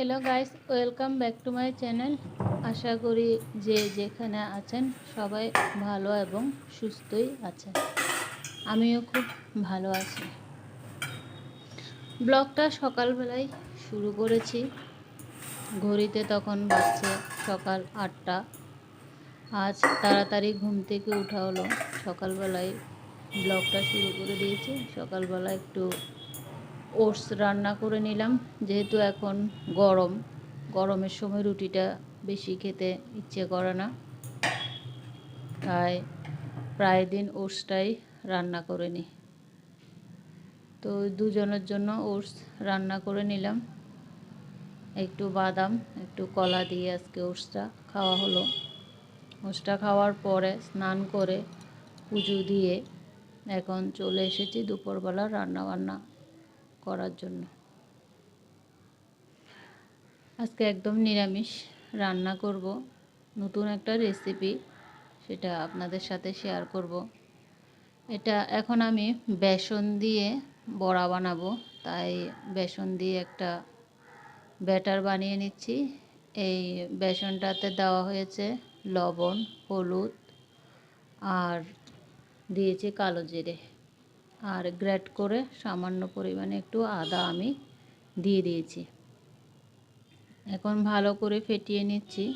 Hello guys welcome back to my channel আশা করি যে যেখানে আছেন সবাই ভালো এবং সুস্থই আছেন। আমিও খুব ভালো আছি। ব্লগটা সকালবেলায় শুরু করেছি। ঘড়িতে তখন বাজছে সকাল আটটা। আজ তাড়াতাড়ি ঘুম থেকে উঠা হলো। সকালবেলায় ব্লগটা শুরু করে দিয়েছি। সকালবেলা একটু ওটস রান্না করে নিলাম, যেহেতু এখন গরম। গরমের সময় রুটিটা বেশি খেতে ইচ্ছে করে না। তাই প্রায় দিন ওটসটাই রান্না করে নিই। তো দুজনের জন্য ওটস রান্না করে নিলাম। একটু বাদাম, একটু কলা দিয়ে আজকে ওটসটা খাওয়া হলো। ওটসটা খাওয়ার পরে স্নান করে পুজো দিয়ে এখন চলে এসেছি দুপুরবেলা রান্না বান্না করার জন্য। আজকে একদম নিরামিষ রান্না করব। নতুন একটা রেসিপি সেটা আপনাদের সাথে শেয়ার করব। এটা এখন আমি বেসন দিয়ে বড়া বানাবো। তাই বেসন দিয়ে একটা ব্যাটার বানিয়ে নিচ্ছি। এই বেসনটাতে দেওয়া হয়েছে লবণ, হলুদ, আর দিয়েছি কালো জিরে। আর গ্রেট করে সামান্য পরিমাণে একটু আদা আমি দিয়ে দিয়েছি। এখন ভালো করে ফেটিয়ে নিচ্ছি।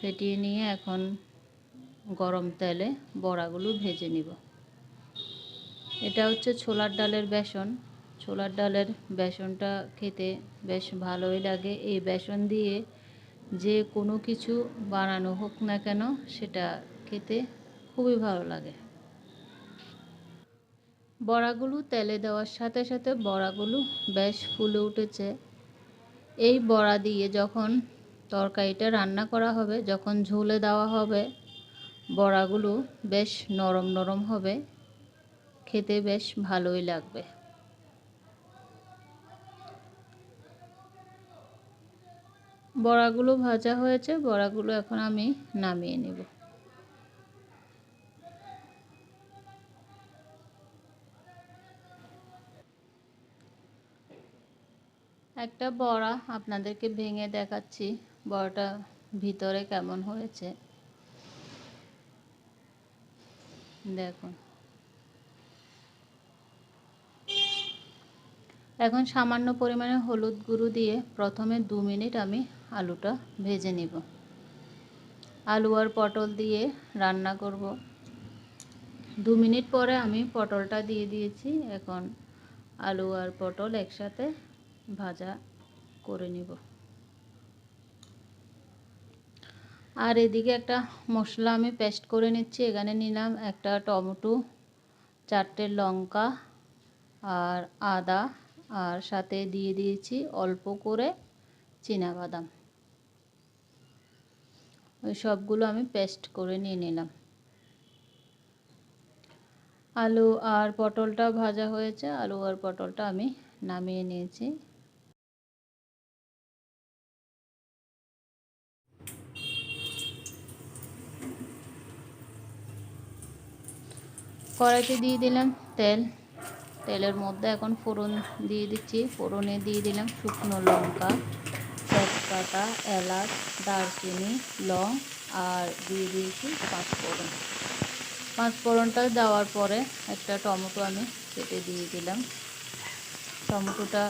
ফেটিয়ে নিয়ে এখন গরম তেলে বড়াগুলো ভেজে নিব। এটা হচ্ছে ছোলার ডালের বেসন। ছোলার ডালের বেসনটা খেতে বেশ ভালোই লাগে। এই বেসন দিয়ে যে কোনো কিছু বানানো হোক না কেন, সেটা খেতে খুবই ভালো লাগে। বড়াগুলো তেলে দেওয়ার সাথে সাথে বড়াগুলো বেশ ফুলে উঠেছে। এই বড়া দিয়ে যখন তরকারিটা রান্না করা হবে, যখন ঝোলে দেওয়া হবে, বড়াগুলো বেশ নরম নরম হবে। খেতে বেশ ভালোই লাগবে। বড়াগুলো ভাজা হয়েছে, বড়াগুলো এখন আমি নামিয়ে নেব। একটা বড়া আপনাদেরকে ভেঙে দেখাচ্ছি। বড়াটা ভিতরে কেমন হয়েছে। দেখুন। এখন সামান্য পরিমাণে হলুদ গুঁড়ো দিয়ে প্রথমে দু মিনিট আমি আলুটা ভেজে নিব। আলু আর পটল দিয়ে রান্না করব। দু মিনিট পরে আমি পটলটা দিয়ে দিয়েছি। এখন আলু আর পটল একসাথে ভাজা করে নিব। আর এদিকে একটা মশলা আমি পেস্ট করে নিচ্ছি। এখানে নিলাম একটা টমেটো, চারটে লঙ্কা আর আদা আর সাথে দিয়ে দিয়েছি অল্প করে বাদাম ওই সবগুলো আমি পেস্ট করে নিয়ে নিলাম। আলু আর পটলটা ভাজা হয়েছে। আলু আর পটলটা আমি নামিয়ে নিয়েছি। কড়াইতে দিয়ে দিলাম তেল। তেলের মধ্যে এখন ফোড়ন দিয়ে দিচ্ছি। ফোড়নে দিয়ে দিলাম শুকনো লঙ্কা, তেজপাতা, এলাচ, দারচিনি, লং আর দিয়ে দিয়েছি পাঁচফোড়ন। পাঁচফোড়নটা দেওয়ার পরে একটা টমেটো আমি কেটে দিয়ে দিলাম। টমেটোটা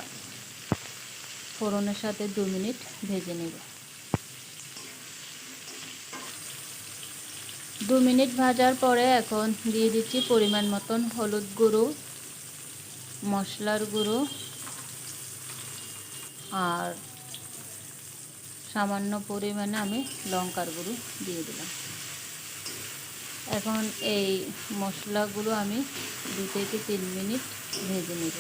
ফোড়নের সাথে দু মিনিট ভেজে নেব। দু মিনিট ভাজার পরে এখন দিয়ে দিচ্ছি পরিমাণ মতন হলুদ গুঁড়ো, মশলার গুঁড়ো, আর সামান্য পরিমাণে আমি লঙ্কার গুঁড়ো দিয়ে দিলাম। এখন এই মশলাগুলো আমি দু থেকে তিন মিনিট ভেজে নেব।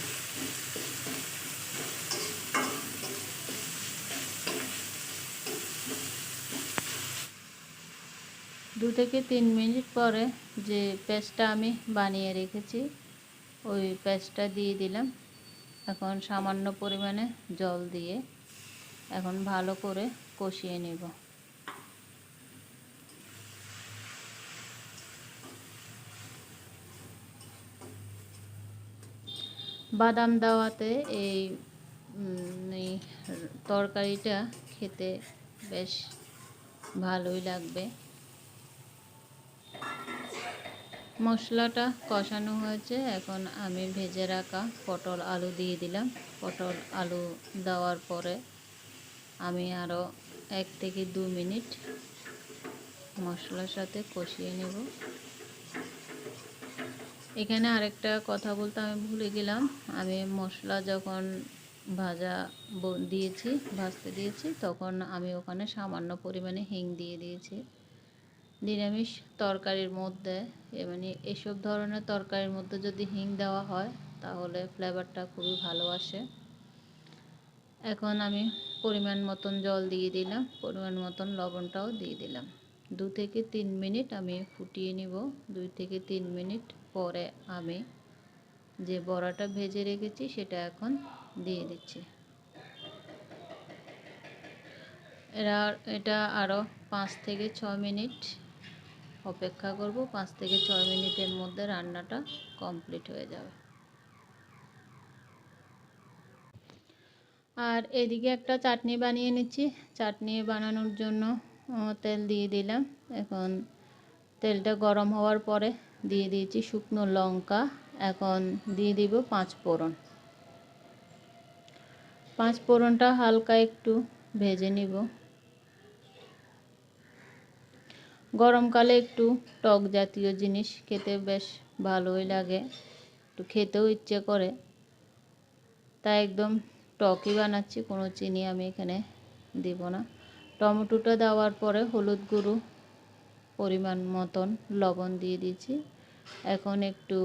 দু থেকে তিন মিনিট পরে যে পেস্টটা আমি বানিয়ে রেখেছি, ওই পেস্টটা দিয়ে দিলাম। এখন সামান্য পরিমাণে জল দিয়ে এখন ভালো করে কষিয়ে নেব। বাদাম দেওয়াতে এই তরকারিটা খেতে বেশ ভালোই লাগবে। মশলাটা কষানো হয়েছে। এখন আমি ভেজে রাখা পটল আলু দিয়ে দিলাম। পটল আলু দেওয়ার পরে আমি আরও এক থেকে দু মিনিট মশলার সাথে কষিয়ে নেব। এখানে আরেকটা কথা বলতে আমি ভুলে গেলাম। আমি মশলা যখন ভাজা দিয়েছি, ভাজতে দিয়েছি, তখন আমি ওখানে সামান্য পরিমাণে হিং দিয়ে দিয়েছি। নিরামিষ তরকারির মধ্যে মানে এসব ধরনের তরকারির মধ্যে যদি হিং দেওয়া হয়, তাহলে ফ্লেভারটা খুবই ভালো আসে। এখন আমি পরিমাণ মতন জল দিয়ে দিলাম, পরিমাণ মতন লবণটাও দিয়ে দিলাম। দু থেকে তিন মিনিট আমি ফুটিয়ে নিব। দুই থেকে তিন মিনিট পরে আমি যে বড়াটা ভেজে রেখেছি, সেটা এখন দিয়ে দিচ্ছি। এরা, এটা আরও পাঁচ থেকে ছ মিনিট অপেক্ষা করব, পাঁচ থেকে ছয় মিনিটের মধ্যে রান্নাটা কমপ্লিট হয়ে যাবে। আর এদিকে একটা চাটনি বানিয়ে নিচ্ছি। চাটনি বানানোর জন্য তেল দিয়ে দিলাম। এখন তেলটা গরম হওয়ার পরে দিয়ে দিয়েছি শুকনো লঙ্কা। এখন দিয়ে দিব পাঁচ ফোড়ন। পাঁচ ফোড়নটা হালকা একটু ভেজে নিব। গরমকালে একটু টক জাতীয় জিনিস খেতে বেশ ভালোই লাগে। একটু খেতেও ইচ্ছে করে। তাই একদম টকই বানাচ্ছি, কোনো চিনি আমি এখানে দিব না। টমেটোটা দেওয়ার পরে হলুদ গুঁড়ো পরিমাণ মতন লবণ দিয়ে দিয়েছি। এখন একটু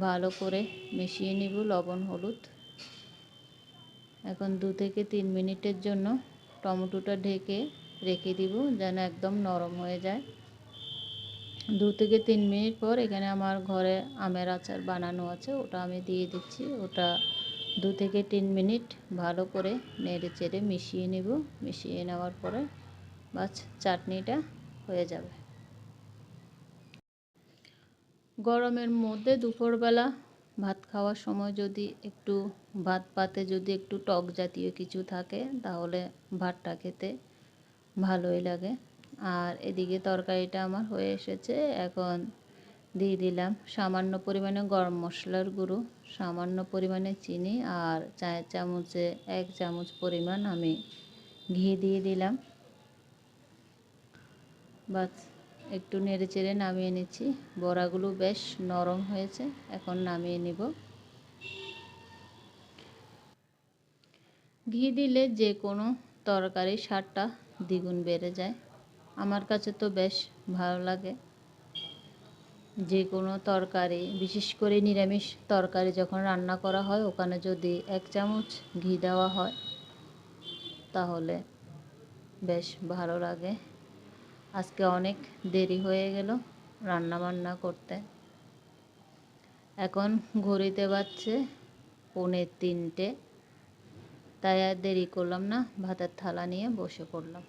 ভালো করে মিশিয়ে নিব লবণ, হলুদ। এখন দু থেকে তিন মিনিটের জন্য টমেটোটা ঢেকে রেখে দিব, যেন একদম নরম হয়ে যায়। দু থেকে তিন মিনিট পর এখানে আমার ঘরে আমের আচার বানানো আছে, ওটা আমি দিয়ে দিচ্ছি। ওটা দু থেকে তিন মিনিট ভালো করে নেড়ে চেড়ে মিশিয়ে নেব। মিশিয়ে নেওয়ার পরে বাস চাটনিটা হয়ে যাবে। গরমের মধ্যে দুপুরবেলা ভাত খাওয়ার সময় যদি একটু ভাত পাতে যদি একটু টক জাতীয় কিছু থাকে, তাহলে ভাতটা খেতে ভালোই লাগে। আর এদিকে তরকারিটা আমার হয়ে এসেছে, এখন দিয়ে দিলাম সামান্য পরিমাণে গরম মশলার গুঁড়ো, সামান্য পরিমাণে চিনি আর চায়ের চামচে এক চামচ পরিমাণ আমি ঘি দিয়ে দিলাম। বাস, একটু নেড়ে চেড়ে নামিয়ে নিচ্ছি। বড়াগুলো বেশ নরম হয়েছে, এখন নামিয়ে নিব। ঘি দিলে যে কোনো তরকারির স্বাদটা দ্বিগুণ বেড়ে যায়। আমার কাছে তো বেশ ভালো লাগে। যে কোনো তরকারি, বিশেষ করে নিরামিষ তরকারি যখন রান্না করা হয়, ওখানে যদি এক চামচ ঘি দেওয়া হয়, তাহলে বেশ ভালো লাগে। আজকে অনেক দেরি হয়ে গেল রান্না বান্না করতে। এখন ঘড়িতে বাজছে পৌনে তিনটে। তাই আর দেরি করলাম না ভাতের থালা নিয়ে বসে পড়লাম।